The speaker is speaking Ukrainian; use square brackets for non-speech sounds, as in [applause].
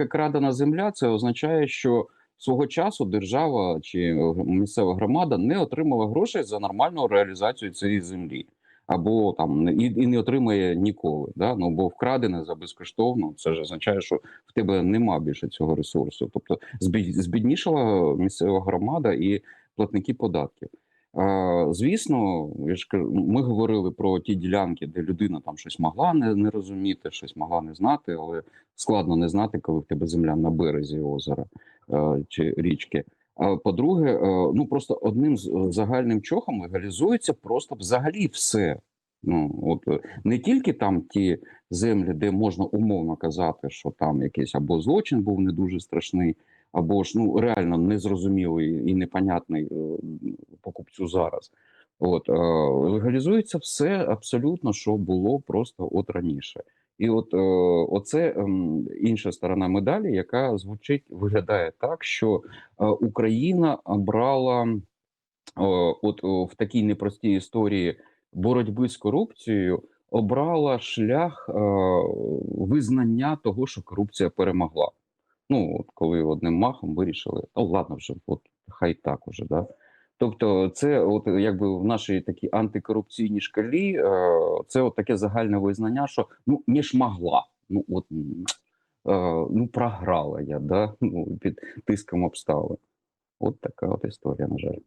Як крадена земля, це означає, що свого часу держава чи місцева громада не отримала грошей за нормальну реалізацію цієї землі. Або там і, і не отримає ніколи. Да? Ну бо вкрадене за безкоштовно. Це ж означає, що в тебе нема більше цього ресурсу. Тобто збі- збіднішала місцева громада і платники податків. Звісно, я ж кажу, ми говорили про ті ділянки, де людина там щось могла не, не розуміти, щось могла не знати, але складно не знати, коли в тебе земля на березі озера е, чи річки. По-друге, е, ну просто одним з е, загальним чохом легалізується просто взагалі все. Ну от не тільки там ті землі, де можна умовно казати, що там якийсь або злочин був не дуже страшний, або ж ну реально незрозумілий і непонятний покупцю зараз. От е, легалізується все абсолютно, що було просто от раніше. І от е, оце ем, інша сторона медалі, яка звучить, виглядає так, що е, Україна брала от в такій непростій історії боротьби з корупцією, обрала шлях визнання того, що корупція перемогла. Ну, от коли одним махом вирішили, о, ладно, вже от хай так уже, да. Тобто, це, от якби в нашій такій антикорупційній шкалі, е, це от таке загальне визнання, що ну не ж могла. Ну от е, ну програла я, да? [laughs] ну, під тиском обставин. От така от історія, на жаль.